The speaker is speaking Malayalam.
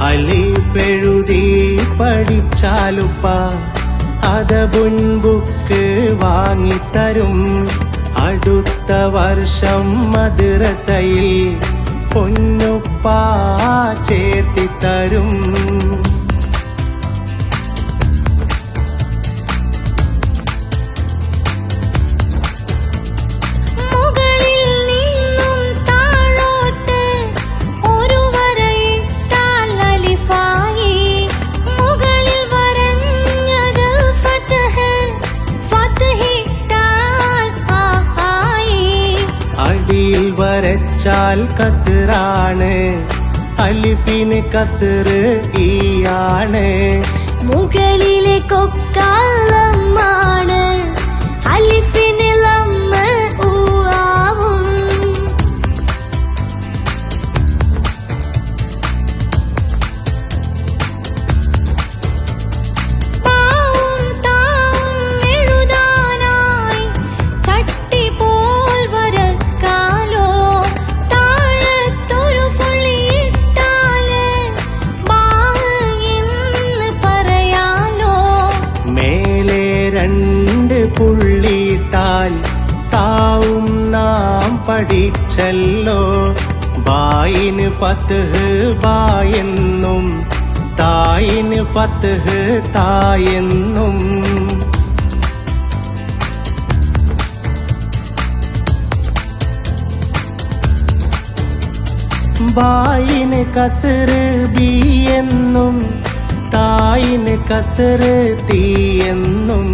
അലീഫെഴുതി പഠിച്ചാലുപ്പ. അത് മുൻപുക്ക് വാങ്ങിത്തരും. അടുത്ത വർഷം മദ്രസയിൽ പൊന്നുപ്പ ചേർത്തിത്തരും. വരച്ചാൽ കസറാണ്. അലിഫിന് കസറ് ഈയാണ്. മുകളിലെ കൊക്കാലമാണ് അലിഫിന് രണ്ട് പുള്ളിയിട്ടാൽ താവും നാം പഠിച്ചല്ലോ. ബായിന് ഫത്ത് ബായെന്നും തായിന് ഫത്ത് തായെന്നും. ബായിന് കസറ് ബി എന്നും തായിന് കസറ് തീയെന്നും